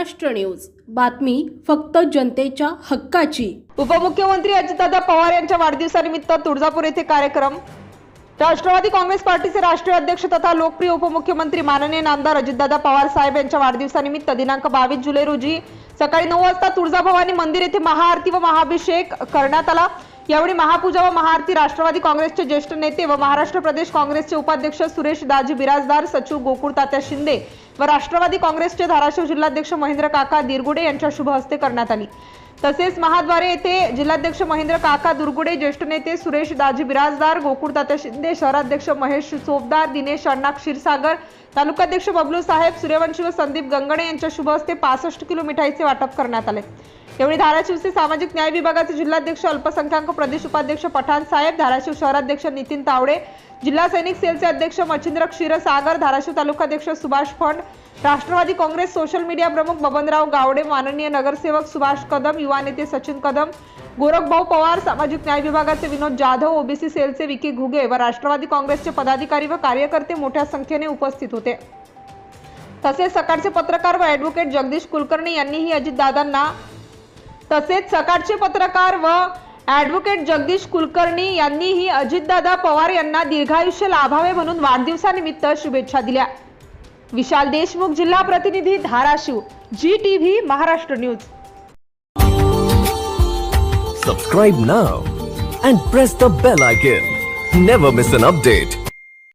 Maharashtra news. बातमी फक्त जनतेच्या हक्काची. उपमुख्यमंत्री अजितदादा पवार यांच्या वाढदिवसानिमित्त तुळजापूर येथे कार्यक्रम. राष्ट्रवादी काँग्रेस पार्टीचे राष्ट्रीय अध्यक्ष तथा लोकप्रिय उपमुख्यमंत्री माननीय नामदार अजितदादा पवार साहेब यांच्या वाढदिवसानिमित्त दिनांक बावीस जुलै रोजी सकाळी नऊ वाजता तुळजाभवानी मंदिर येथे महाआरती व महाभिषेक करण्यात आला. यावेळी महापूजा व महाआरती राष्ट्रवादी काँग्रेसचे ज्येष्ठ नेते व महाराष्ट्र प्रदेश काँग्रेसचे उपाध्यक्ष सुरेश दाजी बिराजदार सचिव गोकुळ तात्या शिंदे व राष्ट्रवादी काँग्रेसचे धाराशिव जिल्हाध्यक्ष महेंद्र काका दिरगुडे यांच्या शुभ हस्ते करण्यात आली. तसेच महाद्वारे येथे जिल्हाध्यक्ष महेंद्र काका दुर्गुडे ज्येष्ठ नेते सुरेश दाजी बिराजदार गोकुळदाता शिंदे शहराध्यक्ष महेश चोपदार दिनेश अण्णा क्षीरसागर तालुकाध्यक्ष बबलू साहेब सूर्यवंशी व संदीप गंगणे यांच्या शुभ हस्ते पासष्ट किलो मिठाईचे वाटप करण्यात आले. यावेळी धाराशिवचे सामाजिक न्याय विभागाचे जिल्हाध्यक्ष अल्पसंख्याक प्रदेश उपाध्यक्ष पठाण साहेब धाराशिव शहराध्यक्ष नितीन तावडे जिल्हा सैनिक सेलचे अध्यक्ष मच्छिंद्र क्षीरसागर धाराशिव तालुकाध्यक्ष Subhash fund Rashtrawadi Congress social media प्रमुख बबनराव गावडे माननीय नगरसेवक सुभाष कदम युवा नेते सचिन कदम गोरखभाऊ पवार सामाजिक न्याय विभागाचे विनोद जाधव ओबीसी सेलचे विकी घुगे व राष्ट्रवादी काँग्रेसचे पदाधिकारी व कार्यकर्ते मोठ्या संख्येने उपस्थित होते. तसेच सकाळचे पत्रकार व ॲडव्होकेट जगदीश कुलकर्णी यांनीही अजितदादांना तसेच सकाळचे पत्रकार व ॲडव्होकेट जगदीश कुलकर्णी यांनीही अजितदादा पवार यांना दीर्घायुष्य लाभावे म्हणून वाढदिवसानिमित्त शुभेच्छा दिल्या. विशाल देशमुख जिल्हा प्रतिनिधी Dharashiv G TV Maharashtra news Subscribe now and press the bell icon. Never miss an update.